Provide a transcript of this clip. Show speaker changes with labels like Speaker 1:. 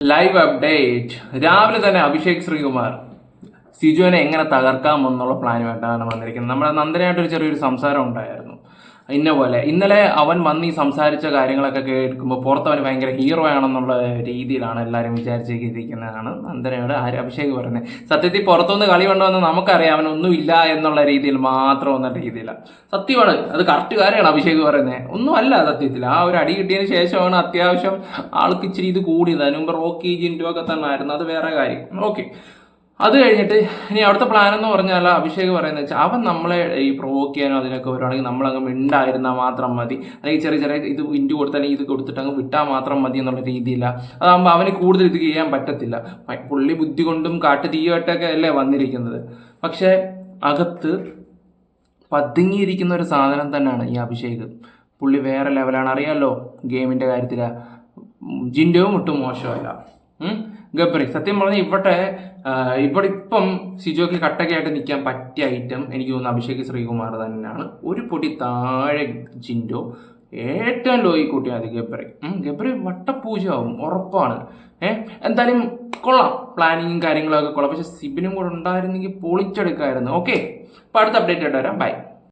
Speaker 1: Live update രാവിലെ തന്നെ അഭിഷേക് ശ്രീകുമാർ സിജുവിനെ എങ്ങനെ തകർക്കാം എന്നുള്ള പ്ലാനുമായിട്ടാണ് വന്നിരിക്കുന്നത്. നമ്മുടെ നന്ദനായിട്ടൊരു ചെറിയൊരു സംസാരം ഉണ്ടായിരുന്നു. ഇന്ന പോലെ. ഇന്നലെ അവൻ വന്ന് ഈ സംസാരിച്ച കാര്യങ്ങളൊക്കെ കേൾക്കുമ്പോൾ പുറത്തവൻ ഭയങ്കര ഹീറോ ആണെന്നുള്ള രീതിയിലാണ് എല്ലാവരും വിചാരിച്ചിരിക്കുന്നതാണ് നന്ദനയോട് ആര് അഭിഷേക് പറയുന്നത് സത്യത്തിൽ പുറത്തുനിന്ന് കളി കൊണ്ടുവന്ന് നമുക്കറിയാം അവനൊന്നും ഇല്ല എന്നുള്ള രീതിയിൽ മാത്രം എന്ന രീതിയിലാണ് സത്യമാണ്. അത് കറക്റ്റ് കാര്യമാണ് അഭിഷേക് പറയുന്നത് ഒന്നുമല്ല സത്യത്തിൽ. ആ ഒരു അടി കിട്ടിയതിന് ശേഷമാണ് അത്യാവശ്യം ആൾക്ക് ഇച്ചിരി ഇത് കൂടിയത്. അതിന് മുമ്പ് റോക്കി ജിൻഡു ഒക്കെ തന്നെ ആയിരുന്നു അത് വേറെ കാര്യം. ഓക്കെ അത് കഴിഞ്ഞിട്ട് ഇനി അവിടുത്തെ പ്ലാൻ എന്ന് പറഞ്ഞാൽ അഭിഷേക് പറയുന്നത് വെച്ചാൽ അവൻ നമ്മളെ ഈ പ്രൊവോക്ക് ചെയ്യാനോ അതിനൊക്കെ വരുവാണെങ്കിൽ നമ്മളങ്ങ് മിണ്ടായിരുന്നാൽ മാത്രം മതി. അല്ലെങ്കിൽ ചെറിയ ചെറിയ ഇത് ഇന്റു കൊടുത്താൽ ഇത് കൊടുത്തിട്ട് അങ്ങ് വിട്ടാൽ മാത്രം മതി എന്നുള്ള രീതിയില്ല. അതാകുമ്പോൾ അവന് കൂടുതൽ ഇത് ചെയ്യാൻ പറ്റത്തില്ല. പുള്ളി ബുദ്ധി കൊണ്ടും കാട്ടു തീയായിട്ടൊക്കെ അല്ലേ വന്നിരിക്കുന്നത്. പക്ഷേ അകത്ത് പതുങ്ങിയിരിക്കുന്ന ഒരു സാധനം തന്നെയാണ് ഈ അഭിഷേക്. പുള്ളി വേറെ ലെവലാണ് അറിയാമല്ലോ ഗെയിമിന്റെ കാര്യത്തിൽ ജിൻഡോവും ഒട്ടും മോശമല്ല? ഗബ്രി സത്യം പറഞ്ഞാൽ ഇവിടെ ഇവിടെ ഇപ്പം സിജോക്ക് കട്ടകയായിട്ട് നിൽക്കാൻ പറ്റിയ ഐറ്റം എനിക്ക് തോന്നുന്നു അഭിഷേക് ശ്രീകുമാർ തന്നെയാണ്. ഒരു പൊടി താഴെ ജിൻഡോ ഏറ്റവും ലോയി കൂട്ടിയാൽ മതി ഗബ്രി. ഗബ്രി വട്ടപ്പൂജയാവും ഉറപ്പാണ്. ഏഹ് എന്തായാലും കൊള്ളാം പ്ലാനിങ്ങും കാര്യങ്ങളൊക്കെ കൊള്ളാം. പക്ഷെ സിബിനും കൂടെ ഉണ്ടായിരുന്നെങ്കിൽ പൊളിച്ചെടുക്കായിരുന്നു. ഓക്കെ അപ്പോൾ അടുത്ത അപ്ഡേറ്റ് ആയിട്ട് വരാം. ബൈ